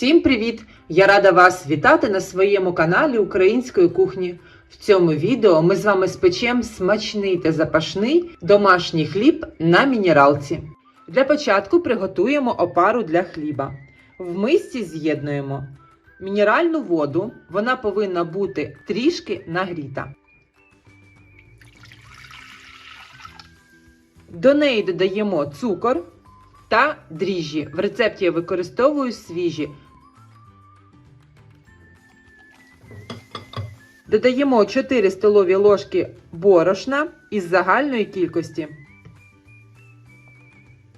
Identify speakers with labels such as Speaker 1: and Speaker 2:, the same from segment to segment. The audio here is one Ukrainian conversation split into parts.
Speaker 1: Всім привіт! Я рада вас вітати на своєму каналі Української кухні. В цьому відео ми з вами спечемо смачний та запашний домашній хліб на мінералці. Для початку приготуємо опару для хліба. В мисці з'єднуємо мінеральну воду, вона повинна бути трішки нагріта. До неї додаємо цукор та дріжджі. В рецепті я використовую свіжі. Додаємо 4 столові ложки борошна із загальної кількості.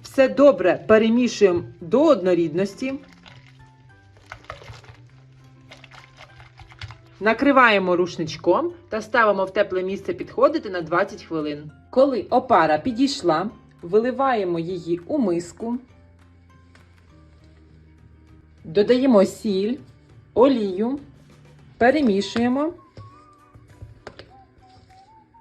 Speaker 1: Все добре перемішуємо до однорідності. Накриваємо рушничком та ставимо в тепле місце підходити на 20 хвилин. Коли опара підійшла, виливаємо її у миску, додаємо сіль, олію, перемішуємо,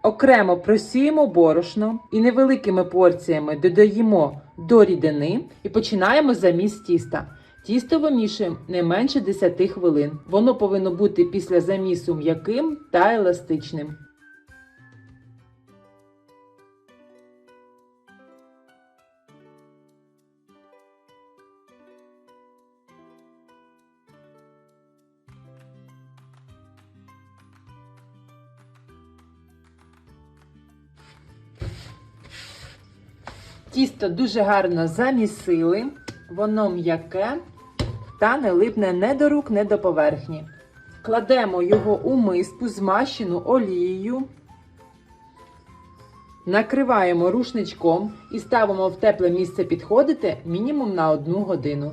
Speaker 1: окремо просіємо борошно і невеликими порціями додаємо до рідини і починаємо заміс тіста. Тісто вимішуємо не менше 10 хвилин. Воно повинно бути після замісу м'яким та еластичним. Тісто дуже гарно замісили, воно м'яке та не липне не до рук, не до поверхні. Кладемо його у миску, змащену олією, накриваємо рушничком і ставимо в тепле місце підходити мінімум на одну годину.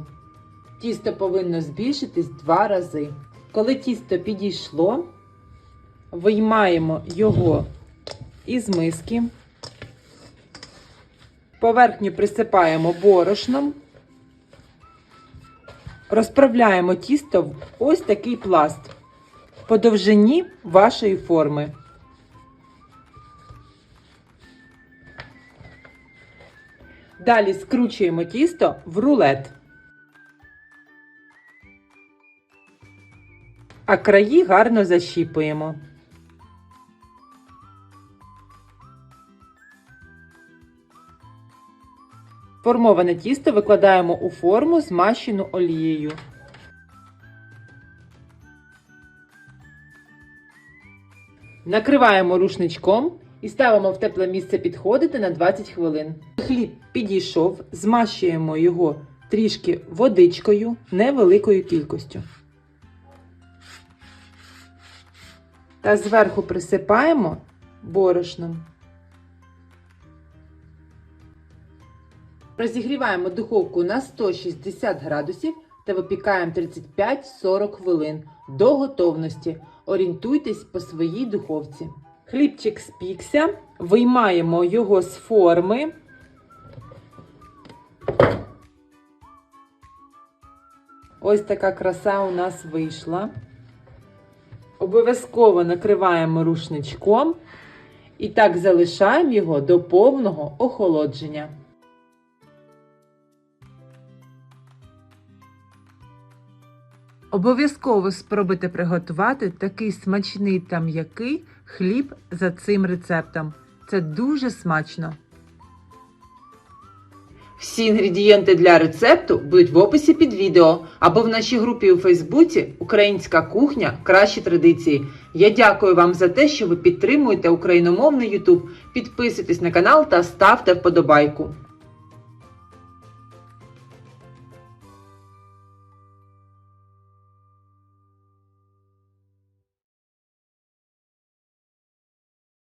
Speaker 1: Тісто повинно збільшитись два рази. Коли тісто підійшло, виймаємо його із миски. Поверхню присипаємо борошном. Розправляємо тісто в ось такий пласт по довжині вашої форми. Далі скручуємо тісто в рулет. А краї гарно защіпуємо. Формоване тісто викладаємо у форму, змащену олією. Накриваємо рушничком і ставимо в тепле місце підходити на 20 хвилин. Хліб підійшов, змащуємо його трішки водичкою, невеликою кількістю. Та зверху присипаємо борошном. Розігріваємо духовку на 160 градусів та випікаємо 35-40 хвилин до готовності. Орієнтуйтесь по своїй духовці. Хлібчик спікся, виймаємо його з форми. Ось така краса у нас вийшла. Обов'язково накриваємо рушничком і так залишаємо його до повного охолодження. Обов'язково спробуйте приготувати такий смачний та м'який хліб за цим рецептом. Це дуже смачно. Всі інгредієнти для рецепту будуть в описі під відео або в нашій групі у Фейсбуці Українська кухня Кращі традиції. Я дякую вам за те, що ви підтримуєте україномовний YouTube. Підписуйтесь на канал та ставте вподобайку.